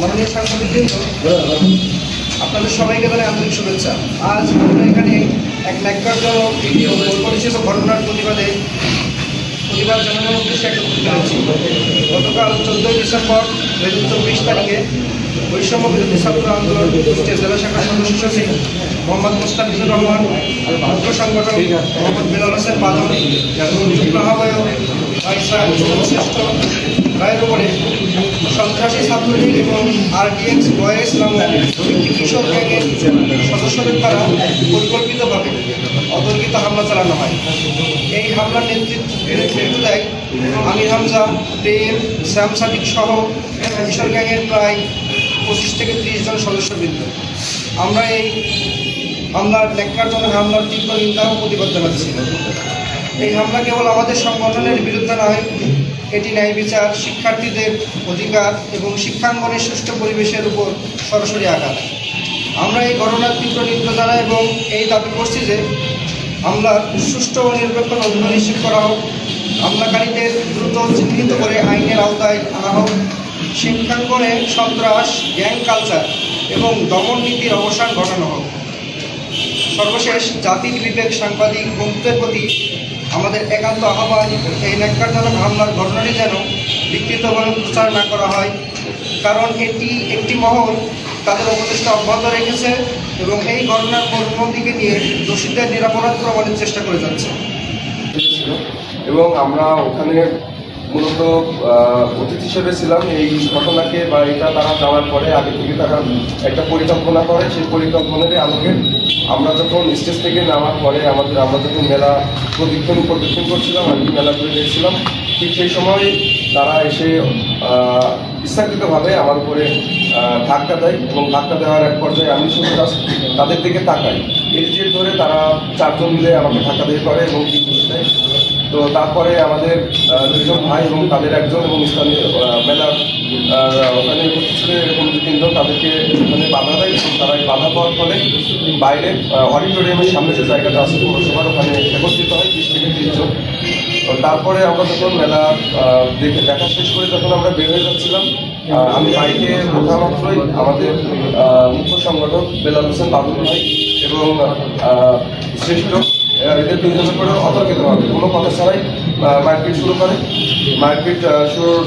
মাননীয় সাংবাদিকবৃন্দ, আপনাদের সবাইকে জানাই আন্তরিক শুভেচ্ছা। আজ আমরা এখানে এক ন্যাক্কারজনক ঘটনার প্রতিবাদে প্রতিবাদ জানানোর উদ্দেশ্যে একত্রিত হয়েছি গতকাল চোদ্দোই ডিসেম্বর দু হাজার চব্বিশ তারিখে বৈষম্য বিরোধী ছাত্র আন্দোলন কুষ্টিয়া জেলা শাখার সদস্য সচিব মোহাম্মদ মুস্তাফিজুর রহমান, মুখ্য সংগঠন মোহাম্মদ বিলাল হোসেন এবং যুগ্ম আহ্বায়ক শ্রেষ্ঠ রায়ের উপরে সন্ত্রাসী ছাত্রলীগ এবং আরডিএক্স বয়েস নামক কিশোর গ্যাংয়ের সদস্যদের দ্বারা পরিকল্পিতভাবে অতর্কিত হামলা চালানো হয় এই হামলার নেতৃত্ব দেয় আমির হামজা প্রেম শ্যাম সাদিক কিশোর গ্যাংয়ের প্রায় পঁচিশ থেকে ত্রিশ জন সদস্যবৃন্দ আমরা এই হামলার ন্যাক্কারজনক হামলার তীব্র নিন্দা প্রতিবাদ জানাচ্ছি। এই হামলা কেবল আমাদের সংগঠনের বিরুদ্ধে নয়, এটি ন্যায় বিচার, শিক্ষার্থীদের অধিকার এবং শিক্ষাঙ্গনের সুষ্ঠু পরিবেশের উপর সরাসরি আঘাত। আমরা এই ঘটনার তীব্র নিন্দা জানাই এবং এই দাবি করছি যে হামলার সুষ্ঠু ও নিরপেক্ষ নজর নিশ্চিত করা হোক, হামলাকারীদের দ্রুত চিহ্নিত করে আইনের আওতায় আনা হোক, শিক্ষাঙ্গনে সন্ত্রাস, গ্যাং কালচার এবং দমন নীতির অবসান ঘটানো হোক। সর্বশেষ জাতির বিবেক সাংবাদিক বন্ধুদের প্রতি আমাদের একান্ত আহ্বান এই ন্যাক্কারজনক হামলার ঘটনাটি যেন বিকৃতভাবে প্রচার না করা হয়। কারণ এটি একটি মহল, তাদের উপদেষ্টা অব্যাহত রেখেছে এবং এই ঘটনার পরিণতিকে নিয়ে দোষীদের নিরাপরাধ প্রমাণের চেষ্টা করে যাচ্ছে। এবং আমরা ওখানে মূলত অতিথি হিসেবে ছিলাম এই ঘটনাকে বা এটা তারা যাওয়ার পরে আগে থেকে তারা একটা পরিকল্পনা করে। সেই পরিকল্পনার আলোকে আমরা যখন স্টেজ থেকে নামার পরে আমাদের, আমরা যখন মেলা প্রদক্ষিণ প্রদক্ষিণ করছিলাম, আর কি মেলা করে গেছিলাম ঠিক সেই সময় তারা এসে ইচ্ছাকৃতভাবে আমার উপরে ধাক্কা দেয় এবং ধাক্কা দেওয়ার এক পর্যায়ে আমি শুধু তাদের দিকে তাকাই। এর জের ধরে তারা চারজন মিলে আমাকে ধাক্কা দিয়ে করে এবং দেয়। তো তারপরে আমাদের দুজন ভাই এবং তাদের একজন এবং স্থানীয় মেলার ওখানে উপস্থিত এরকম দু তিনজন। তাদেরকে ওখানে বাধা দেয় এবং তারা বাধা পাওয়ার ফলে বাইরে অডিটোরিয়ামের সামনে যে জায়গাটা আছে, পৌরসভার ওখানে একত্রিত হয় বিশ থেকে তিরিশ জন। তো তারপরে আমরা যখন মেলা দেখে দেখা শেষ করে যখন আমরা বের হয়ে যাচ্ছিলাম আমি বাইকে ওঠা মাত্রই আমাদের মুখ্য সংগঠক বেলাল হোসেন বাবুল ভাই এবং শ্রেষ্ঠ এদের দুইজনের করে অতর্কিত হবে। কোনো কথা ছাড়াই মারপিট শুরু করে। মারপিট শুরুর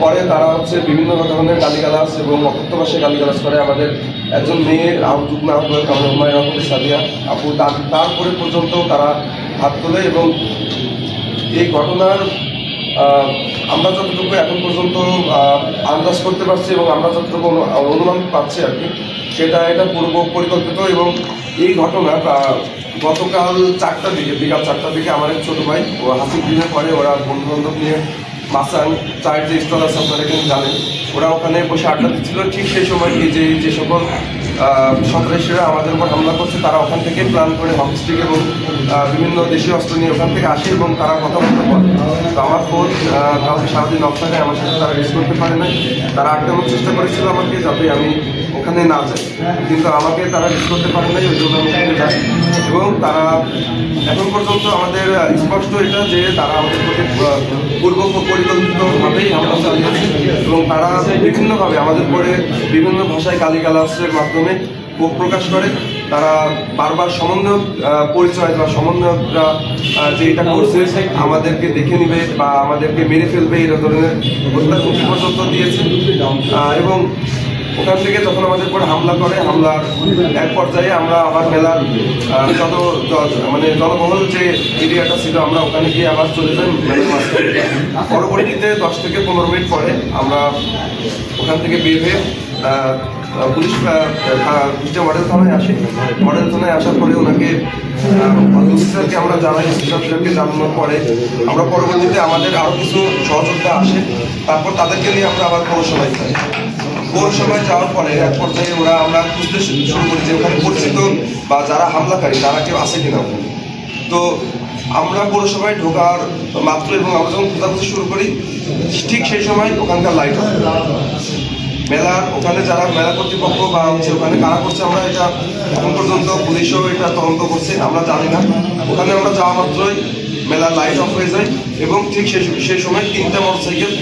পরে তারা হচ্ছে বিভিন্ন ধরনের গালিগালাজ এবং অকথ্য ভাষায় গালিগালাজ করে। আমাদের একজন মেয়ে আহ্বুক না আহ্বায়ক আমাদের হুমায়ুন আহমদ সাদিয়া আপু, তার, তারপরে পর্যন্ত তারা হাত তোলে এবং এই ঘটনার আমরা যতটুকু এখন পর্যন্ত আন্দাজ করতে পারছি এবং আমরা যতটুকু অনুমান পাচ্ছি আর কি, সেটা এটা পূর্ব পরিকল্পিত এবং এই ঘটনা গতকাল চারটার দিকে, বিকাল চারটার দিকে আমার এক ছোটো ভাই, ও হাসি গৃহে পরে ওরা বন্ধু বান্ধব নিয়ে মাসান চায়ের যে স্টল আছে আপনারা কিন্তু জানেন, ওরা ওখানে বসে আড্ডা দিচ্ছিল। ঠিক সেই সময় এই যে যে সকল সন্ত্রাসীরা আমাদের উপর হামলা করছে, তারা ওখান থেকে প্ল্যান করে হকি স্টিক এবং বিভিন্ন দেশীয় অস্ত্র নিয়ে ওখান থেকে আসে এবং তারা কথা বলতে পারে। তো আমার ফোন কাউকে সারাদিন থাকে আমার সাথে তারা রিস করতে পারে না তারা আটকানোর চেষ্টা করেছিল আমাকে যাতে আমি ওখানে না যাই। কিন্তু আমাকে তারা রিস করতে পারে নাই, ওই জন্য আমি ওখানে যাই। এবং তারা এখন পর্যন্ত আমাদের স্পষ্ট এটা যে তারা আমাদের প্রতি পূর্ব পরিকল্পিতভাবেই হামলা চালিয়েছে। এবং তারা বিভিন্নভাবে আমাদের পরে বিভিন্ন ভাষায় গালিগালাজের মাধ্যমে ক্ষোভ প্রকাশ করে তারা বারবার সমন্বয়ক পরিচয় বা সমন্বয়করা যে এটা করছে, আমাদেরকে দেখে নিবে বা আমাদেরকে মেরে ফেলবে এই ধরনের পর্যন্ত দিয়েছে এবং ওখান থেকে যখন আমাদের উপর হামলা করে, হামলার এক পর্যায়ে আমরা আবার মেলার যত মানে জনবহুল যে এরিয়াটা ছিল, আমরা ওখানে গিয়ে আবার চলে যাই। পরবর্তীতে দশ থেকে পনেরো মিনিট পরে আমরা ওখান থেকে বের হয়ে পুলিশ থা- মডেল থানায় আসে। মডেল থানায় আসার পরে ওনাকে অফিসারকে আমরা জানাই অফিসারকে জানানোর পরে আমরা পরবর্তীতে আমাদের আরও কিছু সহযোগিতা আসে, তারপর তাদেরকে নিয়ে আমরা আবার পৌরসভায় যাই। পৌরসভায় যাওয়ার পরে এক পর্যায়ে ওরা আমরা খুঁজতে শুরু করি যে ওখানে পরিচিত বা যারা হামলাকারী, তারা কেউ আছে কিনা তো আমরা পৌরসভায় ঢোকার মাত্র এবং আমরা যখন খোঁজাখুঁজি শুরু করি, ঠিক সেই সময় ওখানকার লাইট মেলার ওখানে যারা মেলা কর্তৃপক্ষ বা হচ্ছে ওখানে কারা করছে, আমরা এটা এখন পর্যন্ত পুলিশও এটা তদন্ত করছে, আমরা জানি না। ওখানে আমরা যাওয়া মাত্রই মেলা লাইট অফ হয়ে যায় এবং ঠিক সেই সেই সময় তিনটা মোটরসাইকেল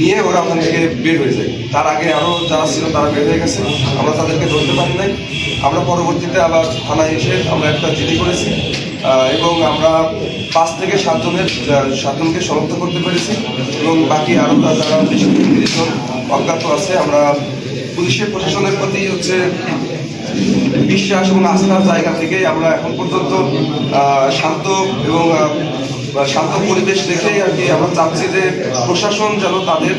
নিয়ে ওরা ওখান থেকে বের হয়ে যায়। তার আগে আরও যারা ছিল তারা বের হয়ে গেছে, আমরা তাদেরকে ধরতে পারি নাই। আমরা পরবর্তীতে আবার থানায় এসে আমরা একটা জিডি করেছি এবং আমরা পাঁচ থেকে সাতজনের সাতজনকে শনাক্ত করতে পেরেছি এবং বাকি আরও যারা বিশ অজ্ঞাত আছে, আমরা পুলিশের প্রশাসনের প্রতি হচ্ছে বিশ্বাস এবং আস্থার জায়গা থেকে আমরা এখন পর্যন্ত শান্ত এবং শান্ত পরিবেশ দেখেই আর কি আমরা চাচ্ছি যে প্রশাসন যেন তাদের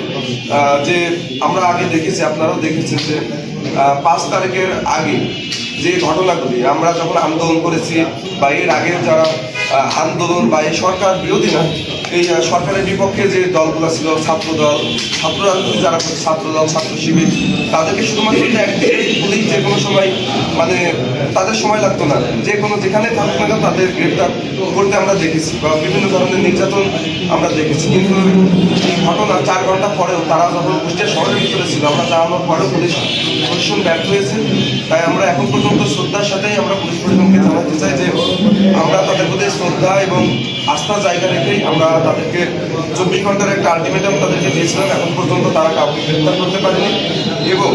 যে আমরা আগে দেখেছি, আপনারাও দেখেছেন যে পাঁচ তারিখের আগে যে ঘটনাগুলি, আমরা যখন আন্দোলন করেছি বা এর আগে যারা আন্দোলন বা এই সরকার বিরোধী না এই সরকারের বিপক্ষে যে দলগুলো ছিল ছাত্র দল ছাত্র যারা ছাত্র দল ছাত্র শিবির, তাদেরকে শুধুমাত্র একদিকে পুলিশ যে কোনো সময় মানে তাদের সময় লাগতো না। যে কোনো যেখানে থাকুক না তাদের গ্রেপ্তার করতে আমরা দেখেছি বা বিভিন্ন ধরনের নির্যাতন আমরা দেখেছি। কিন্তু ঘটনা চার ঘণ্টা পরেও তারা যখন কুষ্টিয়া শহরের ভিতরে ছিল, আমরা জানানোর পরেও পুলিশ প্রশাসন ব্যর্থ হয়েছে। তাই আমরা এখন পর্যন্ত শ্রদ্ধার সাথেই আমরা পুলিশ প্রশাসনকে জানাতে চাই যে আমরা তাদের প্রতি শ্রদ্ধা এবং আস্থার জায়গা রেখেই আমরা তাদেরকে চব্বিশ ঘণ্টার একটা আলটিমেটাম তাদেরকে দিয়েছিলাম। এখন পর্যন্ত তারা কাউকে গ্রেপ্তার করতে পারেনি। এবং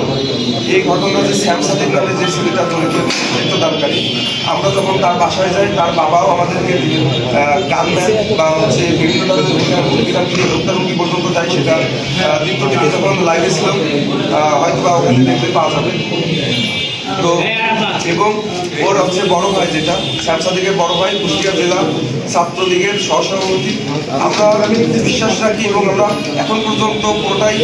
এই ঘটনা যে শ্যাম সাদিক নামে যে ছেলেটা জড়িত নেতৃত্বদানকারী আমরা যখন তার বাসায় যাই, তার বাবাও আমাদেরকে গান দেয় বা হচ্ছে বিভিন্ন ধরনের ভূমিকা পর্যন্ত যাই, সেটা দীপ্ত টিভি যখন লাইভে ছিল হয়তো বা ওখানে দেখতে পাওয়া যাবে। তো এবং ওর হচ্ছে বড় ভাই যেটা শ্যামসাদিকের বড় ভাই কুষ্টিয়া জেলা ছাত্রলীগের সহসভাপতি। আমরা বিশ্বাস রাখি এবং আমরা এখন পর্যন্ত পুরোটাই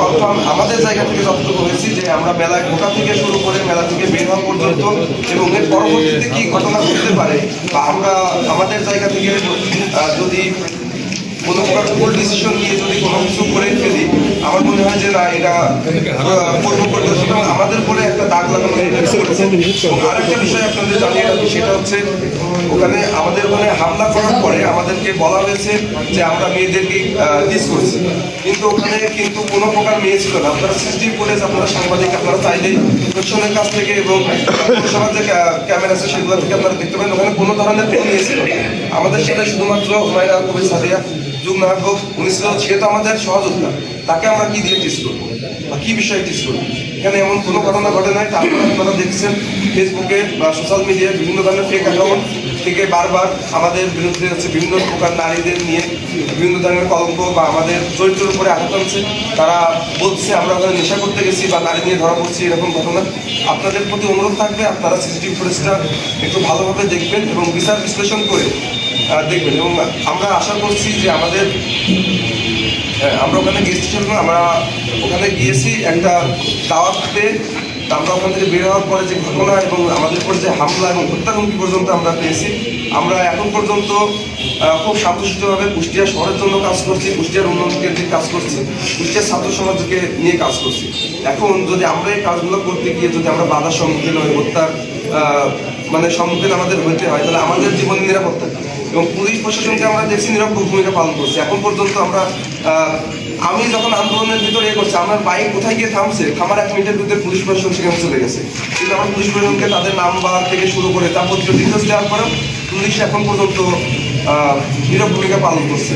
কনফার্ম আমাদের জায়গা থেকে যতটুকু হয়েছি যে আমরা মেলায় ঢোকা থেকে শুরু করে মেলা থেকে বের হওয়া পর্যন্ত এবং এর পরবর্তীতে কি ঘটনা ঘটতে পারে বা আমরা আমাদের জায়গা থেকে যদি কোনো প্রকার ভুল ডিসিশন নিয়ে যদি কোনো কিছু করে ফেলি আমার মনে হয় যে না এটা পূর্ব পরিদর্শন আমাদের উপরে একটা দাগ লাগানো আরেকটা বিষয় আপনাদের জানিয়ে রাখি সেটা হচ্ছে ওখানে আমাদের ওখানে হামলা করার পরে আমাদেরকে বলা হয়েছে যে আমরা মেয়েদেরকে ডিস করছি। কিন্তু ওখানে কিন্তু কোনো প্রকার মেয়ে ছিল না। আপনারা সিসিটিভি ফুটেজ আপনারা সাংবাদিক আপনারা চাইলেই প্রশাসনের কাছ থেকে এবং সবার যে ক্যামেরা আছে সেগুলো থেকে আপনারা দেখতে পারেন। ওখানে কোনো ধরনের কোনো ছিল আমাদের সাথে শুধুমাত্র হুমায়রা কবির সাদিয়া যুগ নায়ক উনি ছিল সে তো আমাদের সহযোগিতা তাকে আমরা কি দিয়ে টিস করব? বা কী বিষয়ে টিস করব? এখানে এমন কোনো ঘটনা ঘটে নাই। তারপরে আপনারা দেখছেন ফেসবুকে বা সোশ্যাল মিডিয়ায় বিভিন্ন ধরনের ফেক অ্যাকাউন্ট থেকে বারবার আমাদের বিরুদ্ধে হচ্ছে বিভিন্ন প্রকার নারীদের নিয়ে বিভিন্ন ধরনের কলঙ্ক বা আমাদের চরিত্রের উপরে আঘাত আনছে। তারা বলছে আমরা ওখানে নেশা করতে গেছি বা নারী নিয়ে ধরা পড়ছি এরকম ঘটনা। আপনাদের প্রতি অনুরোধ থাকবে আপনারা সিসিটিভি ফুটেজটা একটু ভালোভাবে দেখবেন এবং বিচার বিশ্লেষণ করে দেখবেন। এবং আমরা আশা করছি যে আমাদের হ্যাঁ, আমরা ওখানে হিসেবে আমরা ওখানে গিয়েছি একটা দাওয়াত পেয়ে আমরা ওখান থেকে বের হওয়ার পরে যে ঘটনা এবং আমাদের উপর যে হামলা এবং হত্যা হুমকি পর্যন্ত আমরা পেয়েছি, আমরা এখন পর্যন্ত খুব শান্তশিষ্টভাবে কুষ্টিয়া শহরের জন্য কাজ করছি, কুষ্টিয়ার উন্নয়ন কেন্দ্রিক কাজ করছি, কুষ্টিয়ার ছাত্র সমাজকে নিয়ে কাজ করছি এখন যদি আমরা এই কাজগুলো করতে গিয়ে যদি আমরা বাধার সম্মুখীন হই, হত্যার মানে সম্মুখীন আমাদের হইতে হয়, তাহলে আমাদের জীবন নিরাপত্তা? এবং পুলিশ প্রশাসনকে আমরা দেখছি নিরক্ষ ভূমিকা পালন করছে। এখন পর্যন্ত আমরা আমি যখন আন্দোলনের ভিতরে এ করছি, আমার বাইক কোথায় গিয়ে থামছে? থামার এক মিনিটের ভিতরে পুলিশ প্রশাসন সেখানে চলে গেছে। কিন্তু আমার পুলিশ প্রশাসনকে তাদের নাম্বার থেকে শুরু করে তারপর ডিটেলস দেওয়ার পরেও পুলিশ এখন পর্যন্ত নীরব ভূমিকা পালন করছে।